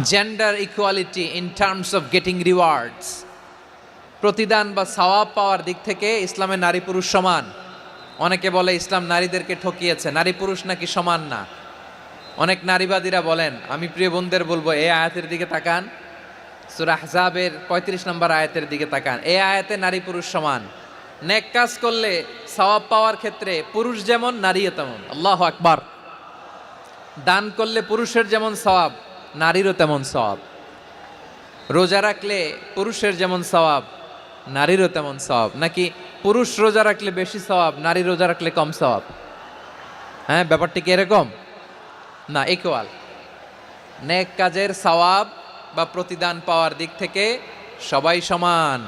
Gender equality in terms of getting rewards প্রতিদান বা সওয়াব পাওয়ার দিক থেকে ইসলামে নারী পুরুষ সমান। অনেকে বলে ইসলাম নারীদেরকে ঠকিয়েছে, নারী পুরুষ নাকি সমান না? অনেক নারীবাদীরা বলেন, আমি প্রিয় বোনদের বলব, এই আয়াতের দিকে তাকান। সুরা আহজাবের পঁয়ত্রিশ নম্বর আয়াতের দিকে তাকান। এই আয়াতে নারী পুরুষ সমান। নেক কাজ করলে সওয়াব পাওয়ার ক্ষেত্রে পুরুষ যেমন, নারীও তেমন। আল্লাহ আকবার। দান করলে পুরুষের যেমন সওয়াব। নারীরও তেমন সওয়াব। রোজা রাখলে পুরুষের যেমন সওয়াব, নারীরও তেমন সওয়াব। নাকি পুরুষ রোজা রাখলে বেশি সওয়াব, নারী রোজা রাখলে কম সওয়াব? হ্যাঁ ব্যাপারটি কি এরকম? না ইকুয়াল নেক কাজের সওয়াব বা প্রতিদান পাওয়ার দিক থেকে সবাই সমান,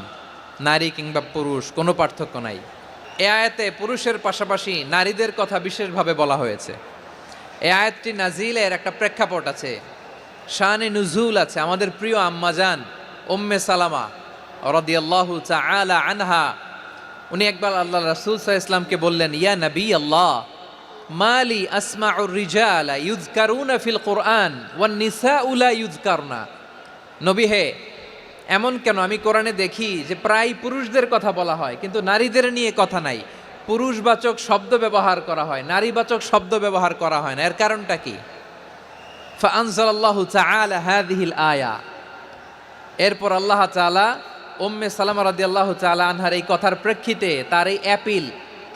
নারী কিংবা পুরুষ, কোনো পার্থক্য নাই। এ আয়াতে পুরুষের পাশাপাশি নারীদের কথা বিশেষভাবে বলা হয়েছে। এ আয়াতটি নাজিলের একটা প্রেক্ষাপট আছে। শানে নুজুল আছে, আমাদের প্রিয় আম্মাজান ওম্মে সালামা রদিয়াল্লাহু আলা আনহা। উনি একবার আল্লাহ রাসুল সাল্লাল্লাহু ইসলামকে বললেন, ইয়া নবী আল্লাহ মালি আসমাউর রিজালা ইউজকারুনা ফিল কোরআন ওয়ান নিসাউ লা ইউজকারনা নবী হে, এমন কেন? আমি কোরআনে দেখি যে প্রায় পুরুষদের কথা বলা হয়, কিন্তু নারীদের নিয়ে কথা নাই। পুরুষবাচক শব্দ ব্যবহার করা হয়, নারীবাচক শব্দ ব্যবহার করা হয় না। এর কারণটা কি? ফানসাল্লাহ তালা হাদিহিল আয়া। এরপর আল্লাহ তালা উম্মে সালামা রাদি আল্লাহ আনহার এই কথার প্রেক্ষিতে তার এই অ্যাপিল,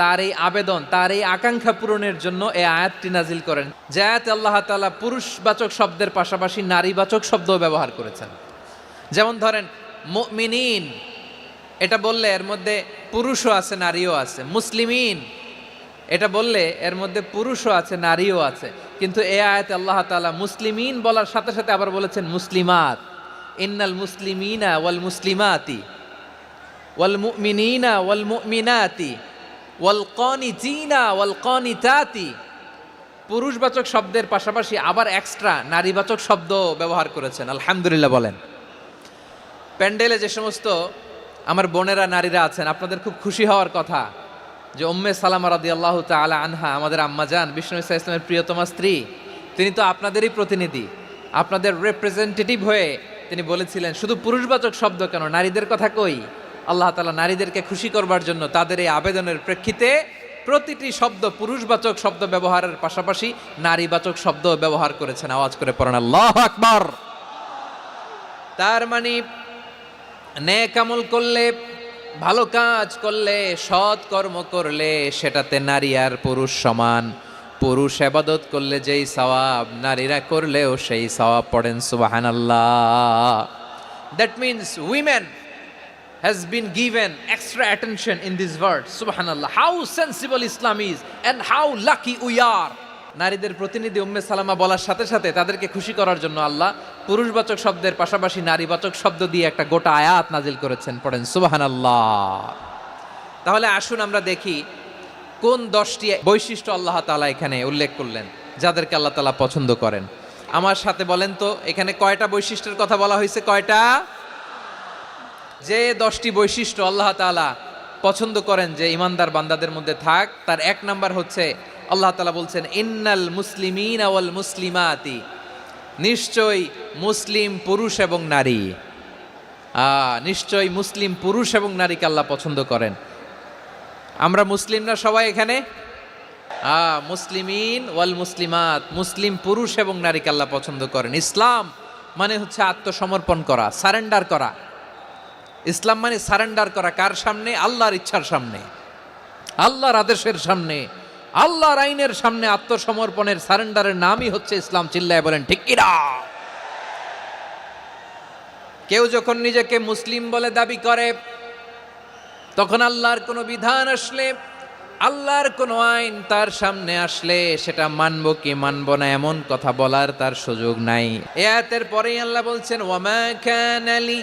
তার এই আবেদন, তার এই আকাঙ্ক্ষা পূরণের জন্য এই আয়াতটি নাজিল করেন। যে আল্লাহ তালা পুরুষবাচক শব্দের পাশাপাশি নারীবাচক শব্দ ব্যবহার করেছেন। যেমন ধরেন মিনিন এটা বললে এর মধ্যে পুরুষও আছে, নারীও আছে, মুসলিমিন এটা বললে এর মধ্যে পুরুষও আছে, নারীও আছে। কিন্তু এ আয়াতে আল্লাহ তাআলা মুসলিমিন বলার সাথে সাথে আবার বলেছেন মুসলিমাত। ইন্নাল মুসলিমিনা ওয়াল মুসলিমাতি, ওয়াল মুমিনিনা ওয়াল মুমিনাতি, ওয়াল কনিতিনা ওয়াল কনিতাতি। পুরুষবাচক শব্দের পাশাপাশি আবার এক্সট্রা নারীবাচক শব্দ ব্যবহার করেছেন, আলহামদুলিল্লাহ বলেন। প্যান্ডেলে যে সমস্ত আমার বোনেরা, নারীরা আছেন, আপনাদের খুব খুশি হওয়ার কথা। যে উম্মে সালামা রাদি আল্লাহ তালা আনহা, আমাদের আম্মা যান বিষ্ণু ইসা ইসলামের প্রিয়তমা স্ত্রী, তিনি তো আপনাদেরই প্রতিনিধি, আপনাদের রিপ্রেজেন্টেটিভ হয়ে তিনি বলেছিলেন, শুধু পুরুষবাচক শব্দ কেন? নারীদের কথা কই? আল্লাহ তালা নারীদেরকে খুশি করবার জন্য তাদের এই আবেদনের প্রেক্ষিতে প্রতিটি শব্দ পুরুষবাচক শব্দ ব্যবহারের পাশাপাশি নারীবাচক শব্দ ব্যবহার করেছেন। আওয়াজ করে পড়েন, আল্লাহ আকবার! তার মানে নেক আমল করলে ভালো কাজ করলে, সৎ কর্ম করলে সেটাতে নারী আর পুরুষ সমান। পুরুষ আবাদত করলে যেই সওয়াব, নারীরা করলেও সেই সওয়াব পড়েন সুবাহান that means women has been given extra attention in this world সুবাহান how sensible Islam is and how lucky we are নারীদের প্রতিনিধি উম্মে সালামা বলার সাথে সাথে তাদেরকে খুশি করার জন্য আল্লাহ পুরুষবাচক শব্দের পাশাপাশি নারীবাচক শব্দ দিয়ে একটা গোটা আয়াত নাজিল করেছেন। পড়েন, সুবহানাল্লাহ। তাহলে আসুন আমরা দেখি কোন দশটি বৈশিষ্ট্য আল্লাহ তাআলা এখানে উল্লেখ করলেন, যাদেরকে আল্লাহ তাআলা পছন্দ করেন। আমার সাথে বলেন তো, এখানে কয়টা বৈশিষ্ট্যের কথা বলা হয়েছে? কয়টা? যে দশটি বৈশিষ্ট্য আল্লাহ তাআলা পছন্দ করেন যে ইমানদার বান্দাদের মধ্যে থাক, তার এক নাম্বার হচ্ছে আল্লাহ তালা বলছেন, ইন্নাল মুসলিমিন আওয়াল মুসলিমাতি। নিশ্চয়ই মুসলিম পুরুষ এবং নারী। আ, নিশ্চয়ই মুসলিম পুরুষ এবং নারীকে আল্লাহ পছন্দ করেন। আমরা মুসলিমরা সবাই এখানে? মুসলিমিন ওয়াল মুসলিমাত, মুসলিম পুরুষ এবং নারীকে আল্লাহ পছন্দ করেন। ইসলাম মানে হচ্ছে আত্মসমর্পণ করা, সারেন্ডার করা। ইসলাম মানে সারেন্ডার করা কার সামনে? আল্লাহর ইচ্ছার সামনে। আল্লাহর আদেশের সামনে। আল্লাহর আইনের সামনে আত্মসমর্পণের সারেন্ডারের নামই হচ্ছে ইসলাম, চিল্লায় বলেন, ঠিক কিনা? কেউ যখন নিজেকে মুসলিম বলে দাবি করে, তখন আল্লাহর কোনো বিধান আসলে, আল্লাহর কোনো আইন তার সামনে আসলে, সেটা মানব কি মানব না, এমন কথা বলার তার সুযোগ নাই। এতের পরেই আল্লাহ বলছেন ওয়ামা কানালি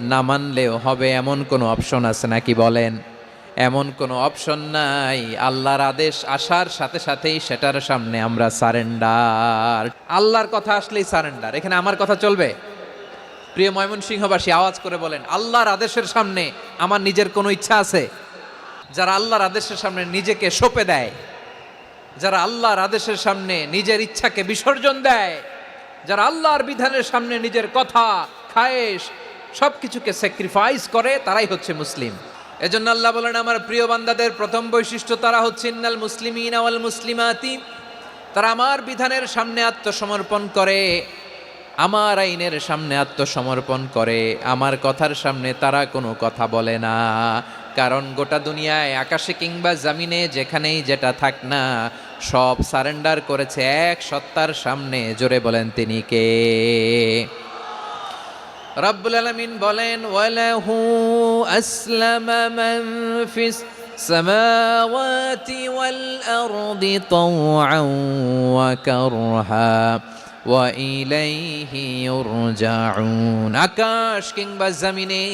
না মানলেও হবে এমন কোনো অপশন আছে নাকি বলেন? এমন কোনো অপশন নাই। আল্লাহর আদেশ আসার সাথে সাথেই সেটার সামনে আমরা সারেন্ডার আল্লাহর কথা আসলেই সারেন্ডার এখানে আমার কথা চলবে? প্রিয় ময়মন ময়মনসিংহবাসী, আওয়াজ করে বলেন, আল্লাহর আদেশের সামনে আমার নিজের কোনো ইচ্ছা আছে? যারা আল্লাহর আদেশের সামনে নিজেকে সঁপে দেয়, যারা আল্লাহর আদেশের সামনে নিজের ইচ্ছাকে বিসর্জন দেয়, যারা আল্লাহর বিধানের সামনে নিজের কথা, খায়েশ সব কিছুকে স্যাক্রিফাইস করে, তারাই হচ্ছে মুসলিম। এজন্য আল্লাহ বলেন, আমার প্রিয় বান্দাদের প্রথম বৈশিষ্ট্য তারা হচ্ছে, ইন্নাল মুসলিমিন আওয়াল মুসলিমাতি তারা আমার বিধানের সামনে আত্মসমর্পণ করে, আমার আইনের সামনে আত্মসমর্পণ করে, আমার কথার সামনে তারা কোনো কথা বলে না। কারণ গোটা দুনিয়ায়, আকাশে কিংবা জামিনে, যেখানেই যেটা থাক না, সব সারেন্ডার করেছে এক সত্তার সামনে। জোরে বলেন তিনি কে? রব্বুল আলামিন বলেন, ওয়ালাহু আসলামা মান ফিস তাওআন ওয়া কারহা ওয়া ইলাইহি ইউরজাউন। আকাশ কিংবা জমিনে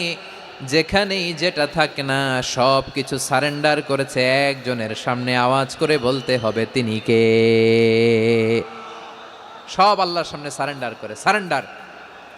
যেখানেই যেটা থাকে না সব কিছু সারেন্ডার করেছে একজনের সামনে আওয়াজ করে বলতে হবে, তিনি কে? সব আল্লাহর সামনে সারেন্ডার করে, সারেন্ডার।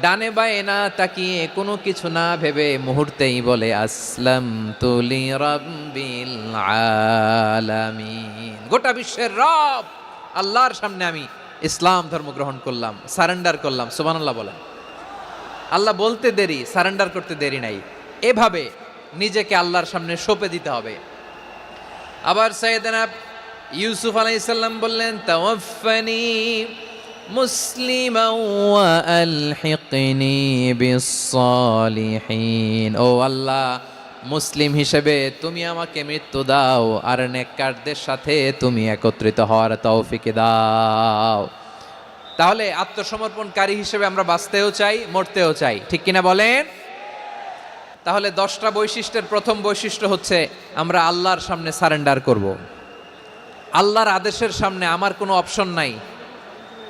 ডানে বায়ে না তাকিয়ে কোনো কিছু না ভেবে মুহূর্তেই বলে আসলাম তুলি রব্বিল আলামিন। গোটা বিশ্বের রব, আল্লাহর সামনে আমি ইসলাম ধর্ম গ্রহণ করলাম, সারেন্ডার করলাম, সুবহানাল্লাহ বলেন। আল্লাহ বলতে দেরি, সারেন্ডার করতে দেরি নাই। এভাবে নিজেকে আল্লাহর সামনে সঁপে দিতে হবে। আবার সৈয়দনা ইউসুফ আলাইসাল্লাম বললেন তাওয়াফানি মুসলিমা আলহিকনি বিসসালিহিন। ও আল্লাহ, মুসলিম হিসেবে তুমি আমাকে মৃত্যু দাও আর নেককারদের সাথে তুমি একত্রিত হওয়ার তৌফিকে দাও। তাহলে আত্মসমর্পণকারী হিসেবে আমরা বাঁচতেও চাই, মরতেও চাই, ঠিক কিনা বলেন? তাহলে দশটা বৈশিষ্ট্যের প্রথম বৈশিষ্ট্য হচ্ছে আমরা আল্লাহর সামনে সারেন্ডার করব। আল্লাহর আদেশের সামনে আমার কোনো অপশন নাই।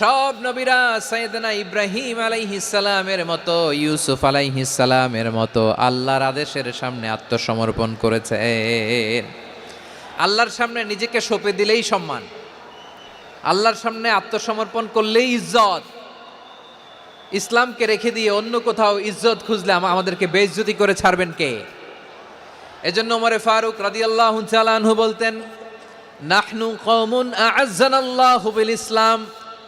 সব নবীরা সৈয়দনা ইব্রাহিম আলাইহিসালামের মতো, ইউসুফ আলাইহিসালামের মতো আল্লাহর আদেশের সামনে আত্মসমর্পণ করেছে আল্লাহর সামনে নিজেকে সঁপে দিলেই সম্মান। আল্লাহর সামনে আত্মসমর্পণ করলেই ইজ্জত। ইসলামকে রেখে দিয়ে অন্য কোথাও ইজ্জত খুঁজলে আমাদেরকে বেজ্জতি করে ছাড়বেন কে? এজন্য ওমরে ফারুক রাদিয়াল্লাহু তাআলা আনহু বলতেন, নাহনু কওমুন আ'আজ্জানাল্লাহু বিল ইসলাম।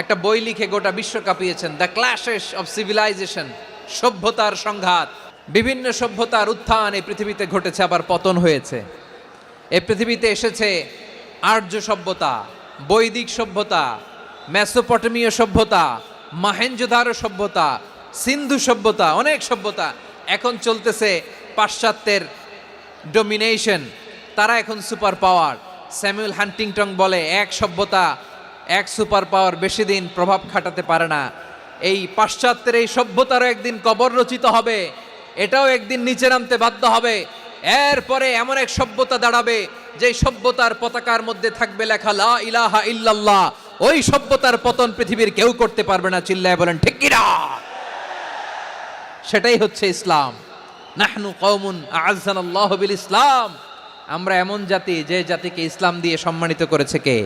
একটা বই লিখে গোটা বিশ্ব কাঁপিয়েছেন। দ্য ক্ল্যাশেস অফ সিভিলাইজেশন সভ্যতার সংঘাত। বিভিন্ন সভ্যতার উত্থান এই পৃথিবীতে ঘটেছে, আবার পতন হয়েছে। এ পৃথিবীতে এসেছে আর্য সভ্যতা, বৈদিক সভ্যতা, মেসোপটেমীয় সভ্যতা, মাহেঞ্জোদারো সভ্যতা, সিন্ধু সভ্যতা, অনেক সভ্যতা এখন চলতেছে পাশ্চাত্যের ডোমিনেশন তারা এখন সুপার পাওয়ার স্যামুয়েল হান্টিংটন বলে, এক সভ্যতা এক সুপার পাওয়ার বেশি দিন প্রভাব খাটাতে পারে না। এই পাশ্চাত্যের এই সভ্যতারও একদিন কবর রচিত হবে, এটাও একদিন নিচে নামতে বাধ্য হবে। এরপরে এমন এক সভ্যতা দাঁড়াবে যে সভ্যতার পতাকার মধ্যে থাকবে লেখা লা ইলাহা ইল্লাল্লাহ। ওই সভ্যতার পতন পৃথিবীর কেউ করতে পারবে না, চিল্লায় বলেন, ঠিক কিনা সেটাই হচ্ছে ইসলাম। নাহনু কওমুন আযানাল্লাহ বিল ইসলাম। আমরা এমন জাতি, যে জাতিকে ইসলাম দিয়ে সম্মানিত করেছে কে?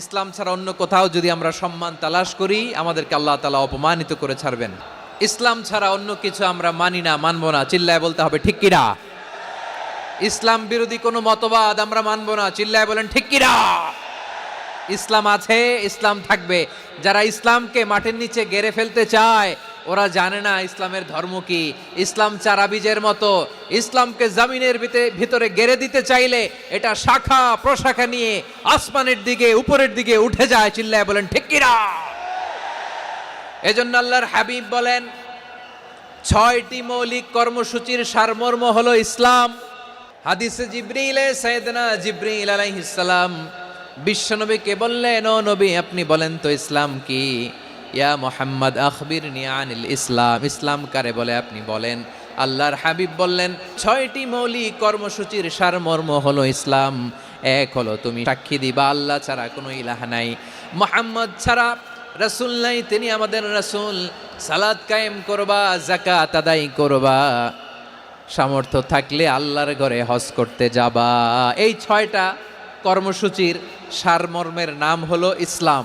ইসলাম ছাড়া অন্য কোথাও যদি আমরা সম্মান তালাশ করি, আমাদেরকে আল্লাহ তালা অপমানিত করে ছাড়বেন। ইসলাম ছাড়া অন্য কিছু আমরা মানি না, মানবো না, চিল্লায় বলতে হবে, ঠিক কিনা? ইসলাম বিরোধী কোনো মতবাদ আমরা মানবো না, চিল্লায় বলেন, ঠিক কিরা ইসলাম আছে, ইসলাম থাকবে। যারা ইসলামকে মাটির নিচে গেড়ে ফেলতে চায় ওরা জানে না ইসলামের ধর্ম কি। ইসলাম চারা বীজের মতো। ইসলামকে জামিনের ভিতে- ভিতরে গেড়ে দিতে চাইলে এটা শাখা, প্রশাখা নিয়ে আসমানের দিকে, উপরের দিকে উঠে যায়, চিল্লায় বলেন, ঠিক কিনা এজন্য আল্লাহর হাবিব বলেন, ছয়টি মৌলিক কর্মসূচির সারমর্ম হলো ইসলাম। হাদিসে জিব্রিলে সৈয়দনা জিব্রিল আলাইহিস সালাম, বিশ্বনবীকে বললেন, ও নবী, আপনি বলেন তো ইসলাম কি? ইয়া মোহাম্মদ আখবির আনিল ইসলাম। ইসলাম কারে বলে আপনি বলেন? আল্লাহর হাবিব বললেন, ছয়টি মৌলিক কর্মসূচির সারমর্ম হলো ইসলাম। এক হলো তুমি সাক্ষী দিবা, আল্লাহ ছাড়া কোনো ইলাহ নাই। মোহাম্মদ ছাড়া রাসূল নাই, তিনি আমাদের রাসূল। সালাদ কায়েম করবা জাকাত আদায় করবা। সামর্থ্য থাকলে আল্লাহর ঘরে হজ করতে যাবা। এই ছয়টা কর্মসূচির সারমর্মের নাম হলো ইসলাম।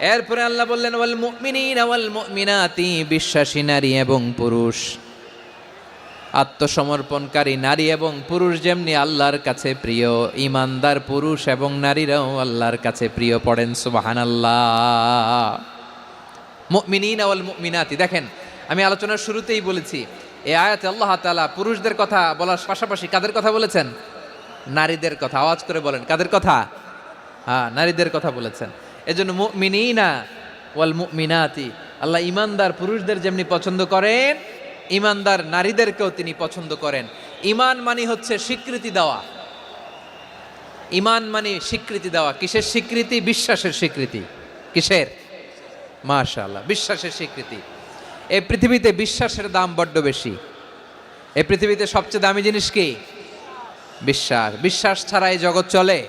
এরপরে আল্লাহ বললেন, ওয়াল মুমিনিন ওয়াল মুমিনাতি বিশ্বাসী নারী এবং পুরুষ। আত্মসমর্পণকারী নারী এবং পুরুষ যেমনি আল্লাহর কাছে প্রিয়, ইমানদার পুরুষ এবং নারীরাও আল্লাহর কাছে প্রিয় পড়েন সুবাহান আল্লাহ ওয়াল মুমিনাতি, দেখেন, আমি আলোচনার শুরুতেই বলেছি, এই আয়াতে আল্লাহ তাআলা পুরুষদের কথা বলার পাশাপাশি কাদের কথা বলেছেন? নারীদের কথা, আওয়াজ করে বলেন, কাদের কথা? হ্যাঁ নারীদের কথা বলেছেন। এজন্য মুমিনিনা ওয়াল মুমিনাতি। আল্লাহ ইমানদার পুরুষদের যেমনি পছন্দ করেন ইমানদার নারীদেরকেও তিনি পছন্দ করেন। ইমান মানে হচ্ছে স্বীকৃতি দেওয়া। ইমান মানে স্বীকৃতি দেওয়া। কিসের স্বীকৃতি? বিশ্বাসের স্বীকৃতি। কিসের? মাশাআল্লাহ, বিশ্বাসের স্বীকৃতি। এই পৃথিবীতে বিশ্বাসের দাম বড্ড বেশি। এই পৃথিবীতে সবচেয়ে দামি জিনিস কি? বিশ্বাস। বিশ্বাস ছাড়া এই জগৎ চলে।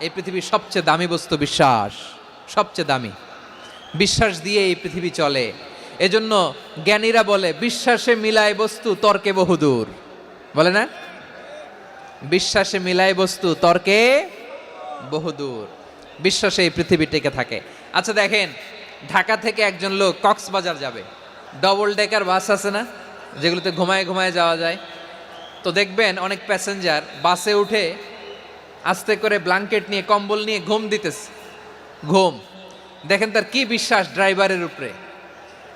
এই পৃথিবীর সবচেয়ে দামি বস্তু বিশ্বাস, সবচেয়ে দামি। বিশ্বাস দিয়ে এই পৃথিবী চলে। এজন্য জ্ঞানীরা বলে, বিশ্বাসে মিলায় বস্তু, তর্কে বহুদূর। বলে না? বিশ্বাসে মিলায় বস্তু, তর্কে বহুদূর। বিশ্বাসে এই পৃথিবী টেকে থাকে। আচ্ছা দেখেন, ঢাকা থেকে একজন লোক কক্সবাজার যাবে। ডবল ডেকার বাস আছে না? যেগুলোতে ঘুমায় ঘুমায় যাওয়া যায়। তো দেখবেন অনেক প্যাসেঞ্জার বাসে উঠে আস্তে করে ব্ল্যাঙ্কেট নিয়ে, কম্বল নিয়ে ঘুম দিতেছে। ঘুম। দেখেন তার কি বিশ্বাস ড্রাইভারের উপরে।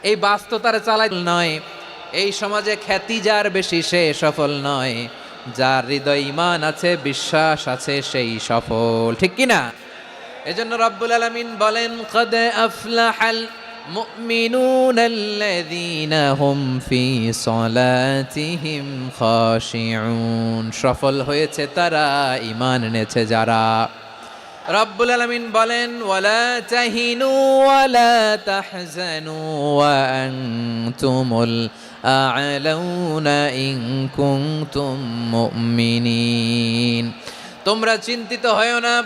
এই বাস তো তার চালাই নয়। এই সমাজে খ্যাতি যার বেশি, সে সফল নয়। যার হৃদয় ইমান আছে, বিশ্বাস আছে, সেই সফল। ঠিক কি না এজন্য রব্বুল আলামিন বলেন, কদ আফলাহাল মুমিনুন আল্লাযীনা হুম ফি সলাতিহিম খাশিউন সফল হয়েছে তারা, ঈমান এনেছে যারা। রব্বুল আলামিন বলেন, ওয়ালা তাহিনু ওয়ালা তাহজানু ওয়া আনতুমুল আ'লাউনা ইন কুনতুম মুমিনিন। তোমরা চিন্তিত হয়ো না,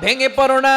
ভেঙে পড়ো না।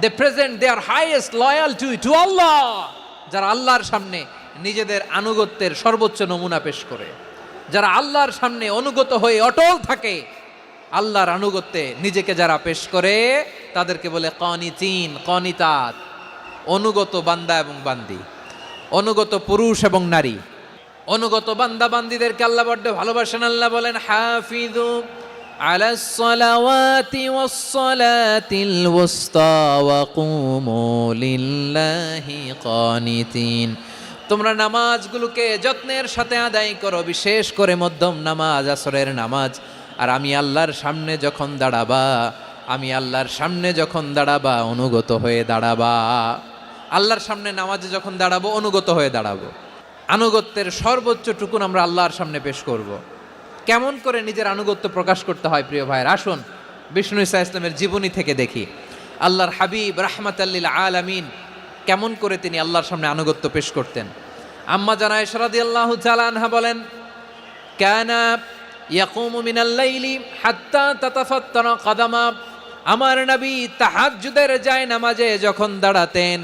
they present they are highest loyal to to Allah যারা আল্লাহর সামনে নিজেদের আনুগত্যের সর্বোচ্চ নমুনা পেশ করে। যারা আল্লাহর সামনে অনুগত হয়ে অটল থাকে, আল্লাহর আনুগত্যে নিজেকে যারা পেশ করে, তাদেরকে বলে কনিতিন, কনিতাত, অনুগত বান্দা এবং বান্দি। অনুগত পুরুষ এবং নারী। অনুগত বান্দা বান্দিদেরকে আল্লাহ বড্ড ভালোবাসেন, আল্লাহ বলেন হাফিজু على الصلوات والصلاة الوسطى وقوموا لله قانتين তোমরা নামাজগুলোকে যত্নের সাথে আদায় করো বিশেষ করে মধ্যম নামাজ আসরের নামাজ আর আমি আল্লাহর সামনে যখন দাঁড়াবা আমি আল্লাহর সামনে যখন দাঁড়াবা অনুগত হয়ে দাঁড়াবা আল্লাহর সামনে নামাজে যখন দাঁড়াবো অনুগত হয়ে দাঁড়াবো আনুগত্যের সর্বোচ্চ টুকুন আমরা আল্লাহর সামনে পেশ করব। কেমন করে নিজের আনুগত্য প্রকাশ করতে হয়, প্রিয় ভাইয়ের? আসুন, বিষ্ণু ইসা ইসলামের জীবনী থেকে দেখি। আল্লাহর হাবিব রাহমাতাল্লিল আলামিন কেমন করে তিনি আল্লাহর সামনে আনুগত্য পেশ করতেন। আম্মা জানা ইশরাদি আল্লাহ আনহা বলেন, কানা ইয়াকুমু মিনাল লাইলি হাত্তা তাতাফাত্তারা কাদামা। আমার নবী তাহাজ্জুদের যায় নামাজে যখন দাঁড়াতেন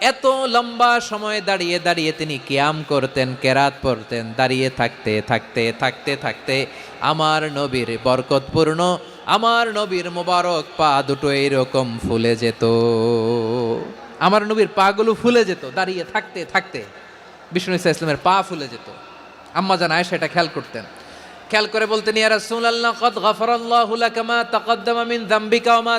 এত লম্বা সময় দাঁড়িয়ে দাঁড়িয়ে তিনি কিয়াম করতেন, কেরাত পড়তেন, দাঁড়িয়ে থাকতে থাকতে থাকতে থাকতে আমার নবীর বরকতপূর্ণ, আমার নবীর মোবারক পা দুটো এইরকম ফুলে যেত। আমার নবীর পাগুলো ফুলে যেত, দাঁড়িয়ে থাকতে থাকতে। বিষ্ণু ইসা ইসলামের পা ফুলে যেত। আম্মা জান আয়েশা এটা খেয়াল করতেন। খেয়াল করে বলতেন, ইয়া রাসূলুল্লাহ, কদ গফরাল্লাহু লাকা তাকদ্দামা মিন যামবিকা মা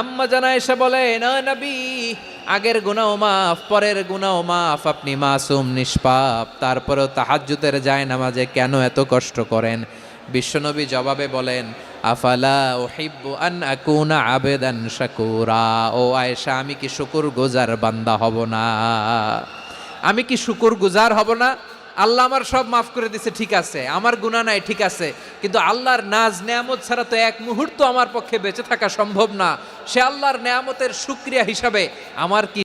আম্মা জানা এসে বলে, না নবী, আগের গুনাও মাফ, পরের গুনাও মাফ, আপনি মাসুম, নিষ্পাপ, তারপরেও তাহাজ্জুদের যায় নামাজে কেন এত কষ্ট করেন? বিশ্বনবী জবাবে বলেন, আফালা ওহিব্বু আন আকুনা আবেদান শাকুরা। ও আয়েশা, আমি কি শুকুর গুজার বান্দা হব না? আমি কি শুকুর গুজার হব না? আল্লাহ আমার সব মাফ করে দিছে, ঠিক আছে। আমার গুণা নাই, ঠিক আছে। কিন্তু আল্লাহর নাজ নেয়ামত ছাড়া তো এক মুহূর্ত আমার পক্ষে বেঁচে থাকা সম্ভব না। সে আল্লাহর নেয়ামতের সুক্রিয়া হিসাবে আমার কি